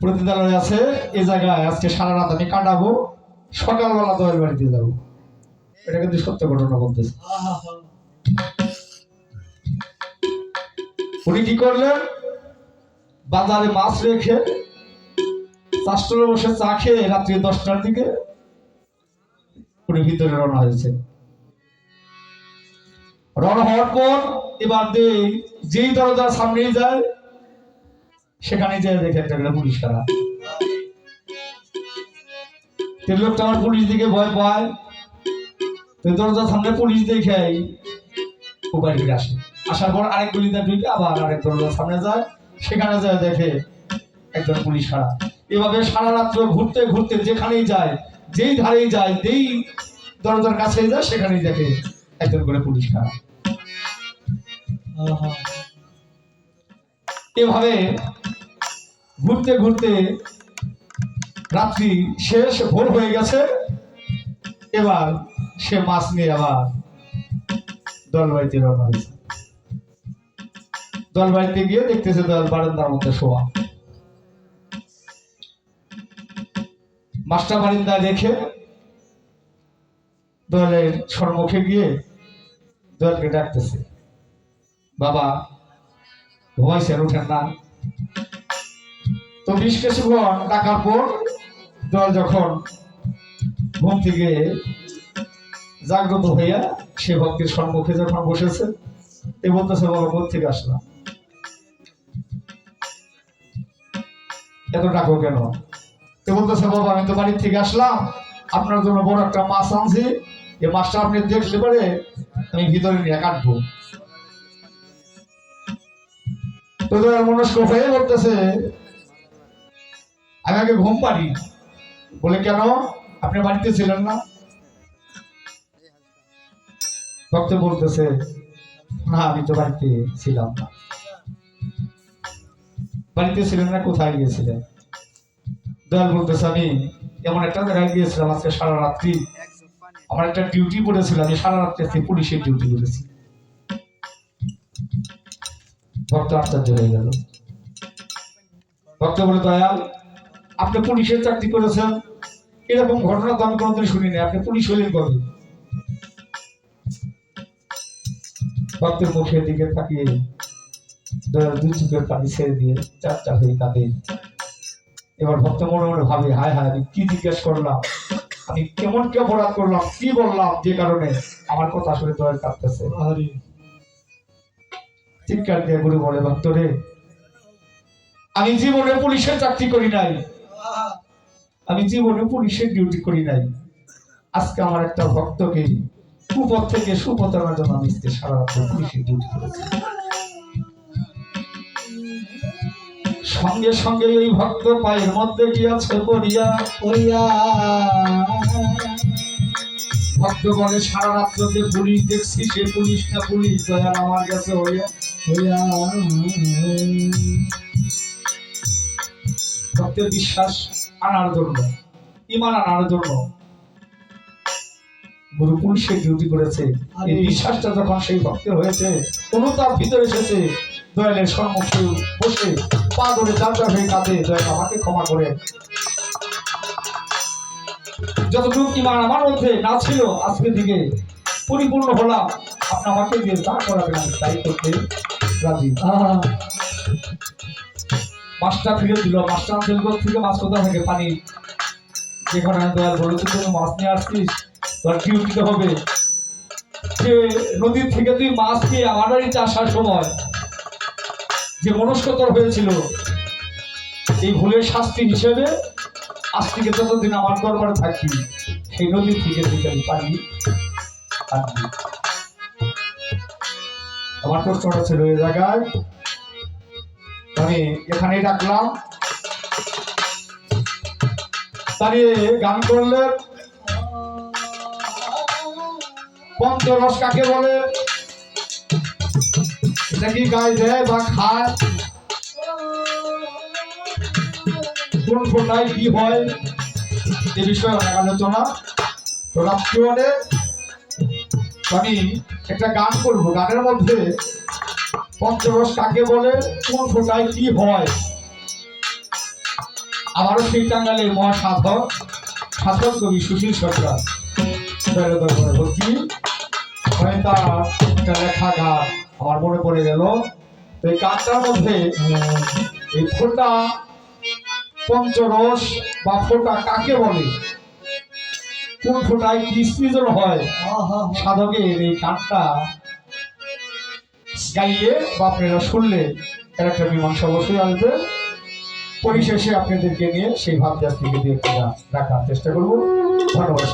প্রতিদালয় আছে এই জায়গায় আজকে সারা রাত আমি কাটাবো, সকালবেলা দয়ের বাড়িতে যাব। এটা কিন্তু সত্য ঘটনা বলতেছে। উনি কি করলেন? বাজারে মাছ রেখে চাষটলে বসে চা খেয়ে রাত্রি দশটার দিকে উনি ভিতরে রওনা হয়েছে রওনা হওয়ার পর এবার যেই দরজার সামনেই যায় সেখানে যায় দেখে একটা করে পুলিশ খারাপ লোকটা আমার পুলিশ দিকে ভয় পায়। তো দরজার সামনে পুলিশ ও বাড়ি ফিরে আসে। আসার পর আরেক গলিতে ঢুকে আবার আরেক দরজার সামনে যায়। সেখানে যায় দেখে একজন পুলিশ এভাবে সারা রাত্র ঘুরতে ঘুরতে যেখানেই যায় যেই ধারেই যায় যেই দরজার কাছে যায় সেখানেই দেখে একজন করে পুলিশ খারাপ এভাবে ঘুরতে ঘুরতে রাত্রি শেষ, ভোর হয়ে গেছে। এবার সে মাছ নিয়ে আবার দলবাড়িতে রওনা হয়েছে। দলবাড়িতে গিয়ে দেখতেছে দল বারান্দার মধ্যে শোয়া। মাস্টার বারিন্দায় রেখে দলের সম্মুখে গিয়ে দলকে ডাকতেছে। বাবা ঘুমাইছেন উঠেন না। তো বিশ কিছুক্ষণ ডাকার পর দল যখন ঘুম থেকে জাগ্রত হইয়া সে ভক্তির সম্মুখে যখন বসেছে, এ বলতেছে, বাবা, কোথ থেকে আসলাম? এত ডাকো কেন? এ বলতেছে, বাবা, আমি তো বাড়ির থেকে আসলাম। আপনার জন্য বড় একটা মাছ আনছি। এই মাছটা আপনি দেখলে পরে, আমি ভিতরে নিয়ে কাটবো। তো মনস্ক হয়ে বলতেছে আমি আগে ঘুম পারি বলে, কেন? আপনি বাড়িতে ছিলেন না? ভক্ত বলতেছে, না, আমি তো বাড়িতে ছিলাম না। বাড়িতে ছিলেন না, কোথায় গিয়েছিলেন? দয়াল বলতেছে, আমি এমন একটা জায়গায় গিয়েছিলাম আজকে সারা রাত্রি। আমার একটা ডিউটি পড়েছিল, আমি সারা রাত্রি আজকে পুলিশের ডিউটি করেছি ভক্ত আশ্চর্য হয়ে গেল। ভক্ত বলে, দয়াল আপনি পুলিশের চাকরি করেছেন এরকম ঘটনা তো আমি কোনোদিন শুনিনি। আপনি পুলিশ হলেন কবে? ভক্তের মুখের দিকে তাকিয়ে দুই চোখের পানি ছেড়ে দিয়ে চার চার হয়ে কাঁদে। এবার ভক্ত মনে মনে ভাবে হায় হায় আমি কি জিজ্ঞেস করলাম? আমি কেমন কি অপরাধ করলাম? কি বললাম যে কারণে? আমার কথা শুনে দয়াল কাঁদতেছে। চিৎকার দিয়ে গুরু বলে ভক্তরে আমি জীবনে পুলিশের চাকরি করি নাই। আমি জীবনে পুলিশের ডিউটি করি নাই। আজকে আমার একটা ভক্তকে কুপথ থেকে সুপথ আনার জন্য আমি আজকে সারা রাত পুলিশের ডিউটি করেছি। সঙ্গে সঙ্গে ওই ভক্ত পায়ের মধ্যে গিয়াছে পড়িয়া? ওইয়া ভক্ত বলে সারা রাত্র যে পুলিশ দেখছি সে পুলিশ না পুলিশ দয়াল আমার কাছে হইয়া ওইয়া ভক্তের বিশ্বাস আনার জন্য ইমান আনার জন্য। গুরু পুলিশের ডিউটি করেছে। এই বিশ্বাসটা যখন সেই ভক্তের হয়েছে অনুতাপ ভিতরে এসেছে দয়ালের সম্মুখে বসে পা ধরে হয়ে কাঁদে দয়াল আমাকে ক্ষমা করে। যতটুকু ইমান আমার মধ্যে না ছিল আজকে থেকে পরিপূর্ণ হলাম। আপনি আমাকে দিয়ে যা করাবেন আমি তাই করতে রাজি। মাছটা ফিরে দিল, মাছটা কোথা থেকে মাছ কোথা থেকে? পানি। যেখানে দয়াল বলে তুই কোনো মাছ নিয়ে আসছিস, তোর ডিউটিতে হবে? যে নদীর থেকে তুই মাছ খেয়ে আমার বাড়িতে আসার সময় যে মনস্কতর হয়েছিল, এই ভুলের শাস্তি হিসেবে আজ থেকে যতদিন আমার দরবারে থাকবি সেই নদীর থেকে তুই আমি পানি আনবি। আমার প্রশ্নটা ছিল এই জায়গায় আমি এখানেই দাঁড়িয়ে গান পঞ্চরস কাকে বলে? কি গায়ে দেয় বা খায়? কোন কি হয়? এ বিষয়ে অনেক আলোচনা। তো রাত্রি অনেক আমি একটা গান করব। গানের মধ্যে পঞ্চরস কাকে বলে? কোন ফোটায় কি হয়? আবারও সেই টাঙ্গালের মহাসাধক সাধক কবি সুশীল সরকার। তার লেখা গান আমার মনে পড়ে গেল। এই গানটার মধ্যে এই ফোটা পঞ্চরস বা ফোটা কাকে বলে? কোন ফোটায় কি সৃজন হয়? সাধকের এই গানটা গাইলে বা আপনারা শুনলে একটা মীমাংসা অবশ্যই আসবে। পরিশেষে আপনাদেরকে নিয়ে সেই দিয়ে একটা রাখার চেষ্টা করব। ধন্যবাদ